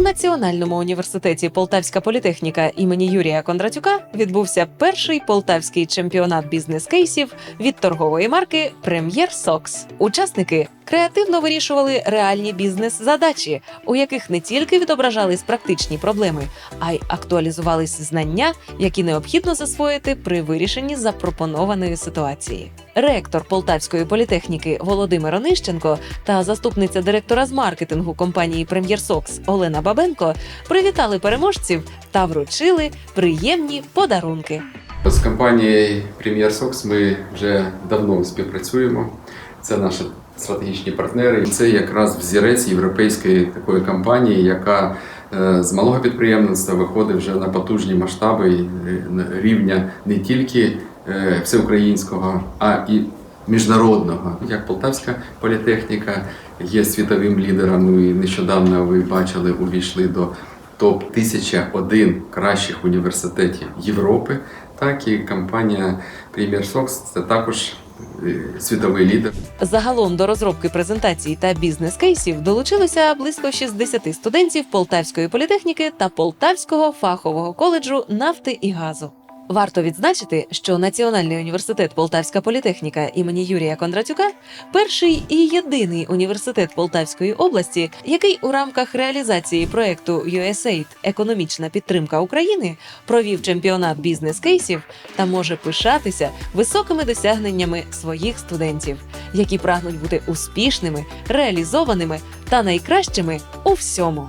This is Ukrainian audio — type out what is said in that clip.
Національному університеті Полтавська політехніка імені Юрія Кондратюка відбувся перший полтавський чемпіонат бізнес-кейсів від торгової марки Прем'єр Сокс. Учасники креативно вирішували реальні бізнес-задачі, у яких не тільки відображались практичні проблеми, а й актуалізувались знання, які необхідно засвоїти при вирішенні запропонованої ситуації. Ректор Полтавської політехніки Володимир Онищенко та заступниця директора з маркетингу компанії Прем'єр Сокс Олена Бабенко привітали переможців та вручили приємні подарунки. З компанією Premier Sox ми вже давно співпрацюємо. Це наші стратегічні партнери. Це якраз взірець європейської такої компанії, яка е, з малого підприємництва виходить вже на потужні масштаби е, рівня не тільки е, всеукраїнського, а і міжнародного. Як Полтавська політехніка є світовим лідером. І нещодавно ви бачили, увійшли до топ 1001 кращих університетів Європи. Так і компанія Premier Sox – це також світовий лідер. Загалом до розробки презентацій та бізнес-кейсів долучилося близько 60 студентів Полтавської політехніки та Полтавського фахового коледжу нафти і газу. Варто відзначити, що Національний університет Полтавська політехніка імені Юрія Кондратюка перший і єдиний університет Полтавської області, який у рамках реалізації проекту USAID Економічна підтримка України провів чемпіонат бізнес-кейсів та може пишатися високими досягненнями своїх студентів, які прагнуть бути успішними, реалізованими та найкращими у всьому.